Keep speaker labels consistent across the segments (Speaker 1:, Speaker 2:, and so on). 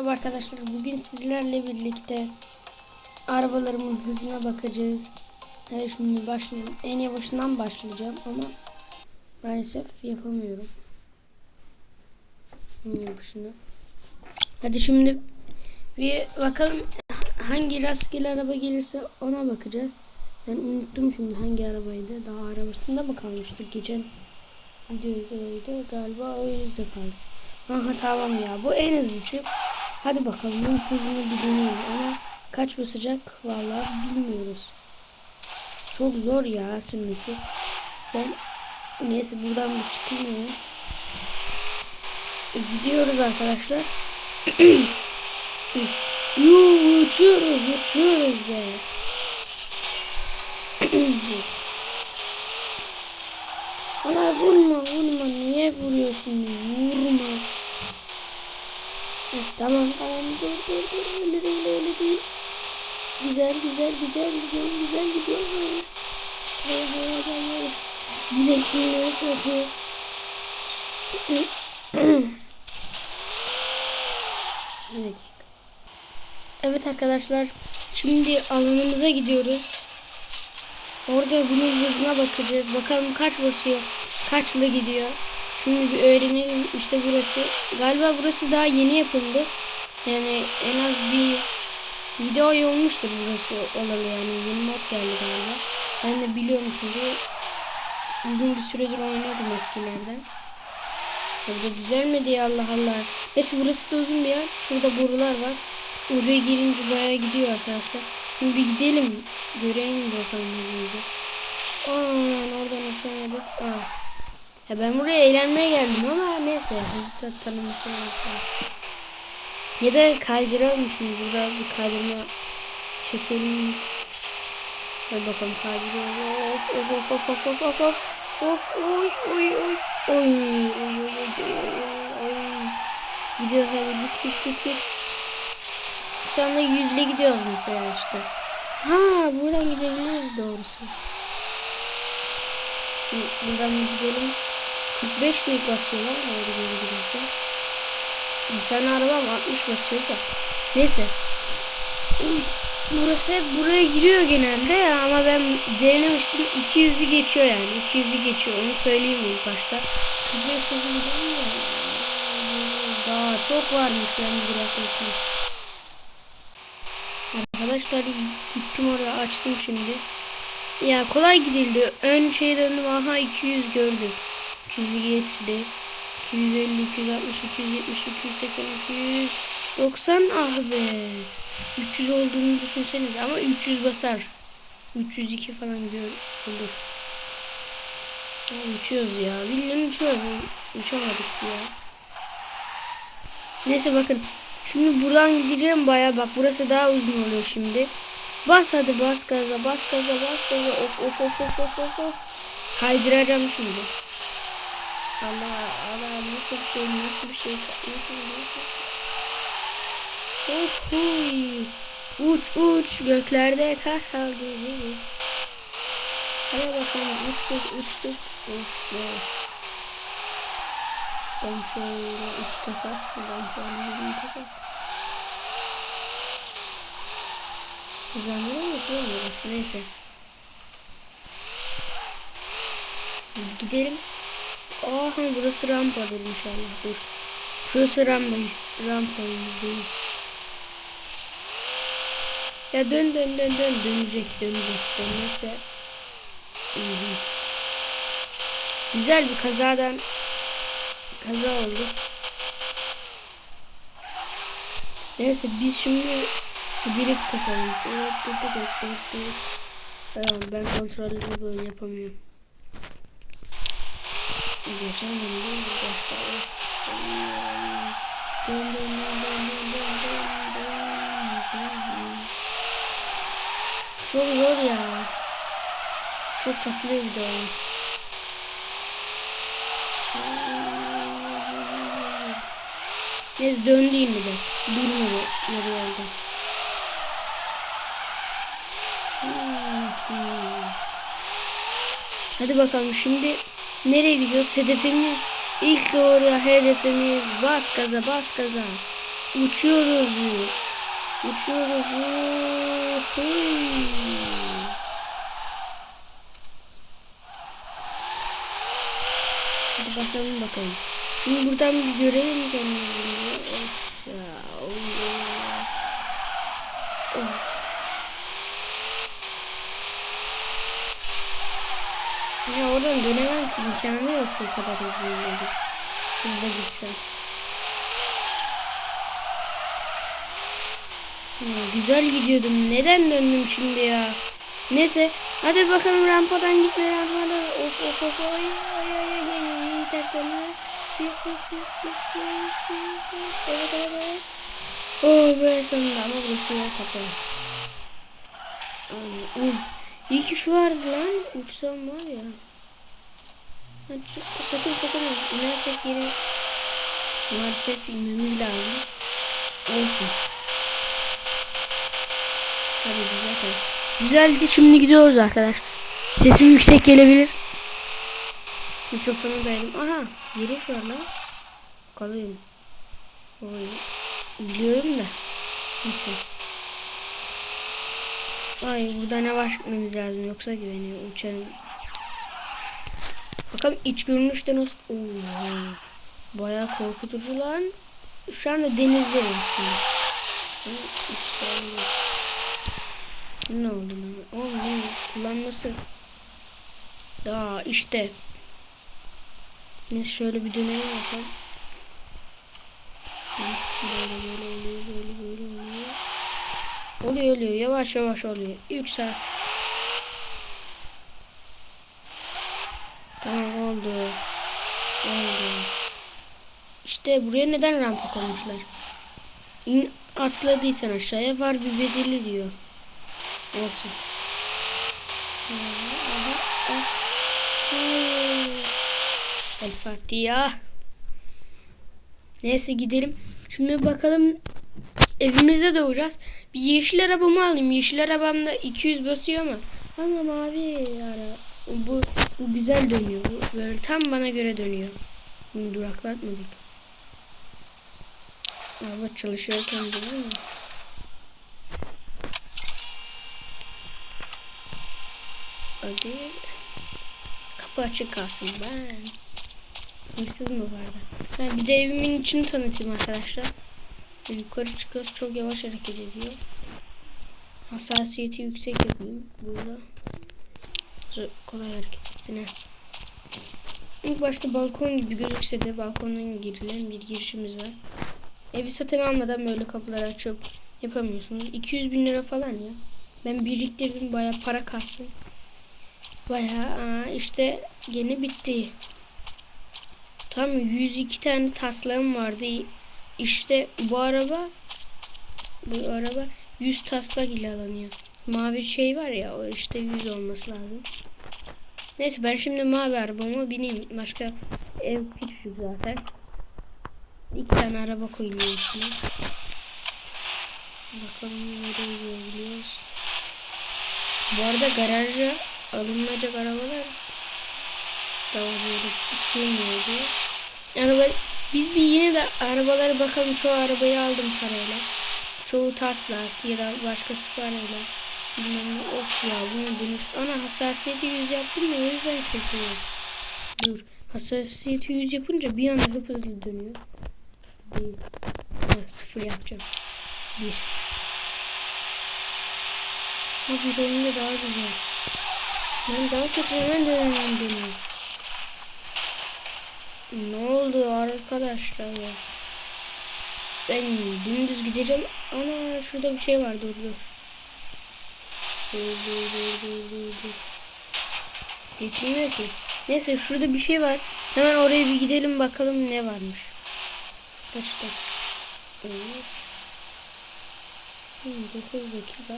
Speaker 1: Merhaba arkadaşlar. Bugün sizlerle birlikte arabalarımın hızına bakacağız. Hadi şimdi başlayalım. En yavaşından başlayacağım ama maalesef yapamıyorum. En yavaşını. Hadi şimdi bir bakalım hangi rastgele araba gelirse ona bakacağız. Ben unuttum şimdi hangi arabaydı. Daha arabasında mı kalmıştık geçen videodaydı galiba o yüzden kaldı. Aha tamam ya bu en hızlısı. Hadi bakalım bunun hızını bir deneyelim ama kaç basacak vallahi bilmiyoruz. Çok zor ya sürmesi. Ben neyse buradan bir çıkayım hemen. Gidiyoruz arkadaşlar. Yuu uçuyoruz uçuyoruz be. Ama vurma vurma niye vuruyorsun vurma. Tamam tamam dur dur dur öyle değil öyle değil. Güzel güzel güzel gidiyor güzel gidiyor. Hayır. Hayır hayır hayır. Yine kimleri çarpıyoruz. Evet arkadaşlar şimdi alanımıza gidiyoruz. Orada bunun hızına bakacağız. Bakalım kaç basıyor. Kaçla gidiyor. Şimdi bir öğrenelim. İşte burası. Galiba burası daha yeni yapıldı. Yani en az bir video ay olmuştur burası olalı yani. Yeni mod geldi galiba. Ben de biliyorum çünkü uzun bir süredir oynuyordum eskilerden. Ya bu da düzelmedi ya Allah Allah. Neyse burası da uzun bir yer. Şurada borular var. Oraya gelince bayağı gidiyor arkadaşlar. Şimdi bir gidelim. Görelim bakalım. Aman oradan uçamadık. Aa. Ya ben buraya eğlenmeye geldim ama neyse hızlı yaparız. Ya da kaydıralım şimdi burada bir kaydırma çekelim. Hadi bakalım kaydıralım. Of of of of of of of. Oy oy oy. Oy oy oy oy oy. Gidiyor hadi git git git git. Şu anda yüzle gidiyoruz mesela işte. Ha buradan gidebiliriz doğrusu. Buradan gidelim. 45 klik basıyorlar öyle geri giderken. Bir tane arabam 60 basıyor da. Neyse. Burası buraya giriyor genelde ya ama ben denemiştim. 200'ü geçiyor yani 200'ü geçiyor. Onu söyleyeyim ilk başta. 45 hızı gidiyor ya? Daha çok varmış ben bırakmışım Arkadaşlar gittim oraya açtım şimdi. Ya kolay gidildi. Ön şey döndüm aha 200 gördüm. 200'ü geçti 250 260 270 280 290 ah be 300 olduğunu düşünseniz ama 300 basar. 302 falan gör olur. Uçuyoruz ya. Bildiğin uçuyoruz. Uçamadık ya. Neyse bakın. Şimdi buradan gideceğim baya bak burası daha uzun oluyor şimdi. Bas hadi bas gaza bas gaza bas gaza of of of of of of of. Kaydıracağım şimdi. Allah Allah nasıl bir şey nasıl bir şey nasıl nasıl Uhuy. Uç uç göklerde kaş kaldı gibi. Hadi bakalım uçtuk uçtuk. Of be. Ben şöyle iki takas şuradan şöyle yirmi takas. Hızlandırma mı yapıyoruz? Neyse. Gidelim. Aha burası rampadır inşallah. Dur. Şurası rampa. Rampa değil. Ya dön dön dön dön dönecek dönecek dönmezse iyi. Güzel bir kazadan kaza oldu. Neyse biz şimdi drift atalım. Tamam ben kontrolleri böyle yapamıyorum. Geçen gün değil başta? Çok zor ya. Çok takılıyor bir de Biz döndüğüm bile. Durmadı yarı yolda. Hadi bakalım şimdi nereye gidiyoruz? Hedefimiz ilk doğru hedefimiz bas gaza bas gaza. Uçuyoruz. Uçuyoruz. Hadi basalım bakalım. Şimdi buradan bir görelim kendimizi. Of ya. Allah. Ya oradan dönemem ki imkanı yoktu o kadar hızlı ileri. Hızlı gitsem. Ya, güzel gidiyordum. Neden döndüm şimdi ya? Neyse. Hadi bakalım rampadan gitme rampadan. Of of of. Ay ay ay ay ay ay. Ters dönme. Yes yes yes yes yes yes yes. Evet evet evet. Oh be sonunda ama burası yer kapalı. Ay, uh. İyi ki şu vardı lan. Uçsam var ya. Sakın sakın inersek yine maalesef inmemiz lazım. Olsun. Hadi güzel hadi. Güzeldi şimdi gidiyoruz arkadaş. Sesim yüksek gelebilir. Mikrofonu dayadım. Aha yeri şu an lan. Kalıyorum. Oy. Biliyorum da. Neyse. Ay buradan yavaş gitmemiz lazım yoksa güveniyor uçarım. Bakalım iç görünüşte nasıl? Oo. Bayağı korkutucu lan. Şu anda denizdeyim aslında. Ne oldu lan? Oğlum ne kullanması? Ya işte. Neyse şöyle bir dönelim bakalım. Böyle böyle oluyor böyle böyle oluyor. Oluyor oluyor yavaş yavaş oluyor. Yüksel. Tamam oldu. Oldu. İşte buraya neden rampa koymuşlar? İn atladıysan aşağıya var bir bedeli diyor. Olsun. El Fatiha. Neyse gidelim. Şimdi bakalım evimizde doğacağız. Bir yeşil arabamı alayım. Yeşil arabamda 200 basıyor ama. Ama mavi ara. Bu, bu güzel dönüyor. Bu böyle tam bana göre dönüyor. Bunu duraklatmadık. Araba çalışıyorken değil mi? Hadi. Kapı açık kalsın ben. Hırsız mı vardı? Ha, bir de evimin içini tanıtayım arkadaşlar. Yukarı çıkıyoruz çok yavaş hareket ediyor. Hassasiyeti yüksek yapayım burada. Kolay hareket etsin ha. İlk başta balkon gibi gözükse de balkondan girilen bir girişimiz var. Evi satın almadan böyle kapıları açıp yapamıyorsunuz. 200 bin lira falan ya. Ben biriktirdim baya para kastım. Baya işte yeni bitti. Tam 102 tane taslağım vardı. İşte bu araba bu araba 100 taslak ile alınıyor. Mavi şey var ya o işte 100 olması lazım. Neyse ben şimdi mavi arabama bineyim. Başka ev küçücük zaten. İki tane araba koyuyor içine. Bakalım nereye gidebiliyoruz. Bu arada garaja alınacak arabalar daha böyle sığmıyor diye. Araba, biz bir yine de arabalara bakalım. Çoğu arabayı aldım parayla. Çoğu taslak ya da başkası parayla. Bilmem ne. Of ya bunu dönüş. Ana hassasiyeti 100 yaptım ya o yüzden kesiyor. Dur. Hassasiyeti 100 yapınca bir anda hıp hızlı dönüyor. Değil. Ha, sıfır yapacağım. Bir. Ha bir daha güzel. Ben daha çok hemen dönemem dönüyorum. Ne oldu arkadaşlar ya? Ben dümdüz gideceğim. Ana şurada bir şey var dur dur. Dur dur dur dur dur dur. Geçmiyor ki. Neyse şurada bir şey var. Hemen oraya bir gidelim bakalım ne varmış. Kaç dakika olmuş? Hmm, 9 dakika.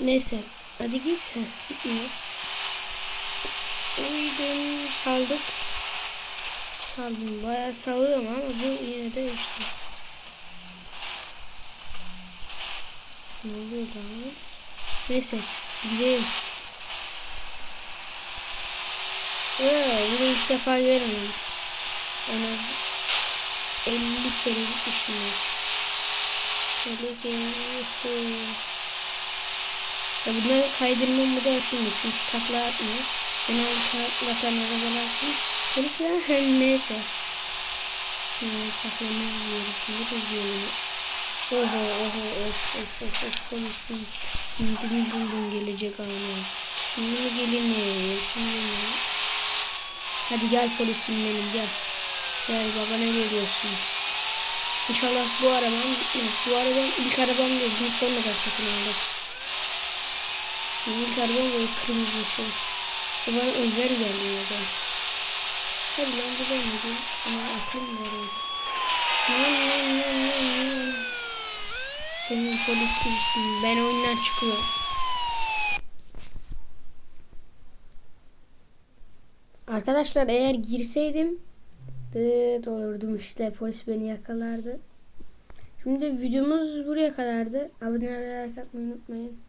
Speaker 1: Neyse. Hadi git sen. Gitmiyor. Uydum saldık. Saldım. Bayağı salıyorum ama bu yine de işte. Ne oluyor lan? Neyse. Gidelim. Ee, bunu ilk defa görmedim. En az 50 kere gitmişim ya. 50 kere. Yuhu. Ya bunları kaydırma modu açılmıyor çünkü takla atmıyor. Genelde takla atan arabalar için. Hem neyse. Hmm, saklanma diyorum. Ne diyorum? Oho oho of of of of polisin. Şimdi mi buldun gelecek anı? Şimdi mi gelin Şimdi mi? Hadi gel polisim benim gel. Gel baba ne görüyorsun? İnşallah bu arabam. Bu arabam ilk arabam değil. Bunu sonradan satın aldım. İlk arabam böyle kırmızı şey. Bu bana özel geldi ya ben. Hadi ben dedim. Ama aklım lan. Senin polis gibisin. Ben oyundan çıkıyorum. Arkadaşlar eğer girseydim dıt olurdum işte polis beni yakalardı. Şimdi videomuz buraya kadardı. Abone olmayı unutmayın.